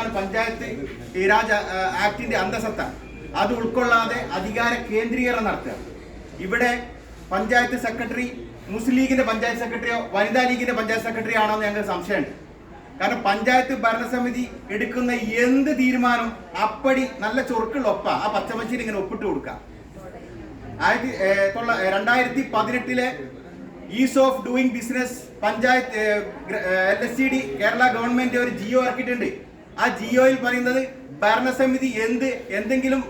പഞ്ചായത്ത് രാജ ആക്ടിന്റെ അന്തസത്ത. അത് ഉൾക്കൊള്ളാതെ അധികാര കേന്ദ്രീകരണം നടത്തുക. ഇവിടെ പഞ്ചായത്ത് സെക്രട്ടറി മുസ്ലിം ലീഗിന്റെ പഞ്ചായത്ത് സെക്രട്ടറിയോ വനിതാ ലീഗിന്റെ പഞ്ചായത്ത് സെക്രട്ടറി ആണോ എന്ന് ഞങ്ങൾക്ക് സംശയമുണ്ട്. കാരണം പഞ്ചായത്ത് ഭരണസമിതി എടുക്കുന്ന എന്ത് തീരുമാനം അപ്പടി നല്ല ചൊറുക്കുള്ള ഒപ്പ. ആ പച്ചമച്ചിന് ഇങ്ങനെ ഒപ്പിട്ട് കൊടുക്ക ആയിരത്തി രണ്ടായിരത്തി പതിനെട്ടിലെ ease of doing business panchayat L S C D Kerala government ഒരു ജിയോ ഇറക്കിയിട്ടുണ്ട്. ആ ജിയോയിൽ പറയുന്നത് ഭരണസമിതി എന്ത് എന്തെങ്കിലും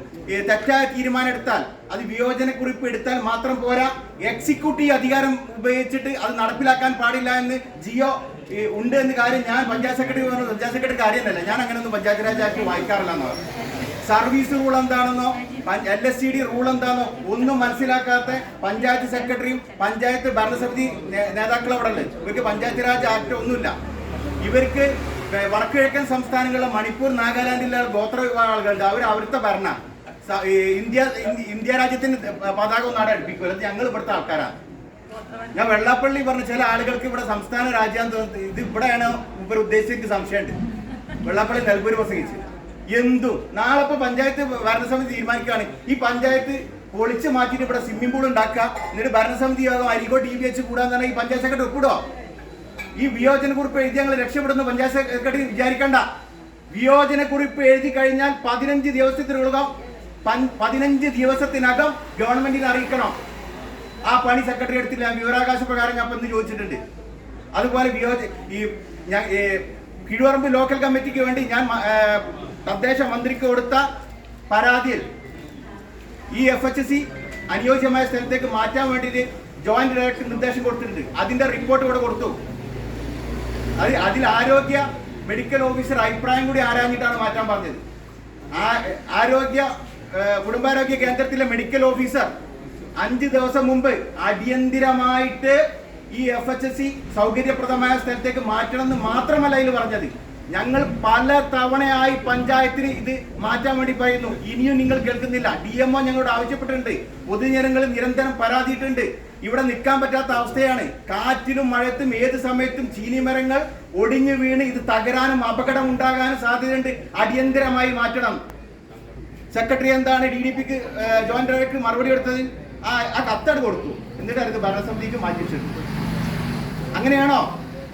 തെറ്റായ തീരുമാനം എടുത്താൽ അത് വിയോജനക്കുറിപ്പ് എടുത്താൽ മാത്രം പോരാ. എക്സിക്യൂട്ടീവ് അധികാരം ഉപയോഗിച്ചിട്ട് അത് നടപ്പിലാക്കാൻ പാടില്ല എന്ന് ജിയോ ഉണ്ട് എന്ന കാര്യം ഞാൻ പഞ്ചായത്ത് സെക്രട്ടറി പറഞ്ഞു പഞ്ചായത്ത് സെക്രട്ടറി കാര്യമല്ല ഞാൻ അങ്ങനെയൊന്നും പഞ്ചായത്ത് രാജ് ആക്ട് വായിക്കാറില്ല എന്ന് പറഞ്ഞു. സർവീസ് റൂൾ എന്താണെന്നോ L S C D rule എന്താണെന്നോ ഒന്നും മനസ്സിലാക്കാത്ത പഞ്ചായത്ത് സെക്രട്ടറിയും പഞ്ചായത്ത് ഭരണസമിതി നേതാക്കളും അവിടെ ഇവർക്ക് പഞ്ചായത്ത് രാജ് ആക്ട് ഒന്നുമില്ല. ഇവർക്ക് വടക്ക് കിഴക്കൻ സംസ്ഥാനങ്ങളിലെ മണിപ്പൂർ നാഗാലാൻഡിലെ ഗോത്ര വിഭാഗ ആളുകളുണ്ട് അവർ അവിടുത്തെ ഭരണ ഇന്ത്യ ഇന്ത്യ- രാജ്യത്തിന് പതാക ഒന്നും അവിടെ അടുപ്പിക്കും അത് ഞങ്ങൾ ഇവിടുത്തെ ആൾക്കാരാണ് ഞാൻ വെള്ളാപ്പള്ളി പറഞ്ഞു ചില ആളുകൾക്ക് ഇവിടെ സംസ്ഥാന രാജ്യം ഇത് ഇവിടെയാണ് ഇവർ ഉദ്ദേശിച്ചെനിക്ക് സംശയമുണ്ട്. വെള്ളാപ്പള്ളി നെൽപൂര് പ്രസംഗിച്ച്. എന്തു? നാളെ ഇപ്പൊ പഞ്ചായത്ത് ഭരണസമിതി തീരുമാനിക്കുകയാണ്. ഈ പഞ്ചായത്ത് പൊളിച്ച് മാറ്റിയിട്ട് ഇവിടെ സ്വിമ്മിംഗ് പൂൾ ഉണ്ടാക്കുക. എന്നിട്ട് ഭരണസമിതി യോഗം അരികോ ടി വി എച്ച് കൂടാന്ന് പറഞ്ഞാൽ ഈ പഞ്ചായത്ത് സെക്രട്ടറി ഒപ്പിടോ ഈ വിയോജന കുറിപ്പ് എഴുതി ഞങ്ങൾ രക്ഷപ്പെടുന്ന പഞ്ചായത്ത് സെക്രട്ടറി വിചാരിക്കണ്ട. വിയോജന കുറിപ്പ് എഴുതി കഴിഞ്ഞാൽ പതിനഞ്ച് ദിവസത്തിനകം പതിനഞ്ച് ദിവസത്തിനകം ഗവൺമെന്റിനെ അറിയിക്കണം. ആ പണി സെക്രട്ടറി എടുത്തില്ല വിവരാകാശ പ്രകാരം ഞാൻ ഇന്ന് ചോദിച്ചിട്ടുണ്ട്. അതുപോലെ വിയോജ ഈ കിഴുവറമ്പ് ലോക്കൽ കമ്മിറ്റിക്ക് വേണ്ടി ഞാൻ തദ്ദേശ മന്ത്രിക്ക് കൊടുത്ത പരാതിയിൽ ഈ എഫ് എച്ച് സി അനുയോജ്യമായ സ്ഥലത്തേക്ക് മാറ്റാൻ വേണ്ടിയിട്ട് ജോയിന്റ് ഡയറക്ടർ നിർദ്ദേശം കൊടുത്തിട്ടുണ്ട്. അതിന്റെ റിപ്പോർട്ട് ഇവിടെ കൊടുത്തു. അത് അതിൽ ആരോഗ്യ മെഡിക്കൽ ഓഫീസർ അഭിപ്രായം കൂടി ആരാഞ്ഞിട്ടാണ് മാറ്റാൻ പറഞ്ഞത്? ആരോഗ്യ കുടുംബാരോഗ്യ കേന്ദ്രത്തിലെ മെഡിക്കൽ ഓഫീസർ അഞ്ച് ദിവസം മുമ്പ് അടിയന്തിരമായിട്ട് ഈ എഫ് എച്ച് എസ് സി സൗകര്യപ്രദമായ സ്ഥലത്തേക്ക് മാറ്റണം എന്ന് മാത്രമല്ല ഇതിൽ പറഞ്ഞത്. ഞങ്ങൾ പല തവണയായി പഞ്ചായത്തിന് ഇത് മാറ്റാൻ വേണ്ടി പറയുന്നു. ഇനിയും നിങ്ങൾ കേൾക്കുന്നില്ല. ഡി എം ഒ ഞങ്ങളോട് ആവശ്യപ്പെട്ടിട്ടുണ്ട്. പൊതുജനങ്ങൾ നിരന്തരം പരാതിയിട്ടുണ്ട്. ഇവിടെ നിൽക്കാൻ പറ്റാത്ത അവസ്ഥയാണ്. കാറ്റിലും മഴത്തും ഏത് സമയത്തും ചീനി മരങ്ങൾ ഒടിഞ്ഞു വീണ് ഇത് തകരാനും അപകടം ഉണ്ടാകാനും സാധ്യതയുണ്ട്. അടിയന്തരമായി മാറ്റണം. സെക്രട്ടറി എന്താണ് ഡി ഡി പിക്ക് ജോയിന്റ് ഡയറക്ടർ മറുപടി എടുത്തത് ആ ആ കത്തട് കൊടുത്തു. എന്നിട്ട് അത് ഭരണസമിതിക്ക് മാറ്റി അങ്ങനെയാണോ?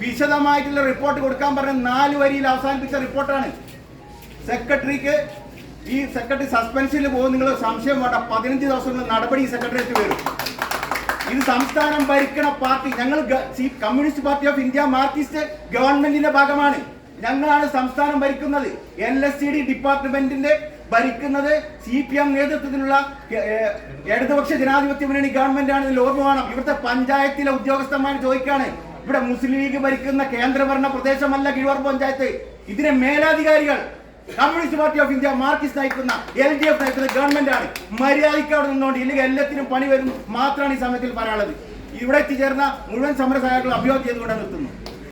വിശദമായിട്ടുള്ള റിപ്പോർട്ട് കൊടുക്കാൻ പറഞ്ഞ നാല് വരിയിൽ അവസാനിപ്പിച്ച റിപ്പോർട്ടാണ്. സെക്രട്ടറിക്ക് ഈ സെക്രട്ടറി സസ്പെൻഷനിൽ പോകും. നിങ്ങൾ സംശയം വേണ്ട. പതിനഞ്ച് ദിവസം നടപടി സെക്രട്ടറിയേറ്റ് വരും. ഇത് സംസ്ഥാനം ഭരിക്കണ പാർട്ടി. ഞങ്ങൾ communist party of India marxist ഗവൺമെന്റിന്റെ ഭാഗമാണ്. ഞങ്ങളാണ് സംസ്ഥാനം ഭരിക്കുന്നത്. എൻ എസ് സി ഡി ഡിപ്പാർട്ട്മെന്റിന്റെ ഭരിക്കുന്നത് സി പി എം നേതൃത്വത്തിലുള്ള ഇടതുപക്ഷ ജനാധിപത്യ മുന്നണി ഗവൺമെന്റ് ആണ് ഇതിൽ ഓർമ്മ വേണം. ഇവിടുത്തെ പഞ്ചായത്തിലെ ഉദ്യോഗസ്ഥന്മാർ ചോദിക്കാണ് ഇവിടെ മുസ്ലിം ലീഗ് ഭരിക്കുന്ന കേന്ദ്രഭരണ പ്രദേശമല്ല കിഴുവർ പഞ്ചായത്ത്. ഇതിനെ മേലാധികാരികൾ communist party of India marxist നയിക്കുന്ന എൽ ഡി എഫ് നയിക്കുന്ന ഗവൺമെന്റ് ആണ് മര്യാദയ്ക്ക് അവിടെ നിന്നുകൊണ്ട് ഇല്ലെങ്കിൽ എല്ലാത്തിനും പണി വരും മാത്രമാണ് ഈ സമയത്തിൽ പറയാനുള്ളത്. ഇവിടെ എത്തിച്ചേർന്ന മുഴുവൻ സമര സഹായികളും അഭിയോഗം ചെയ്തുകൊണ്ട് നിർത്തുന്നു.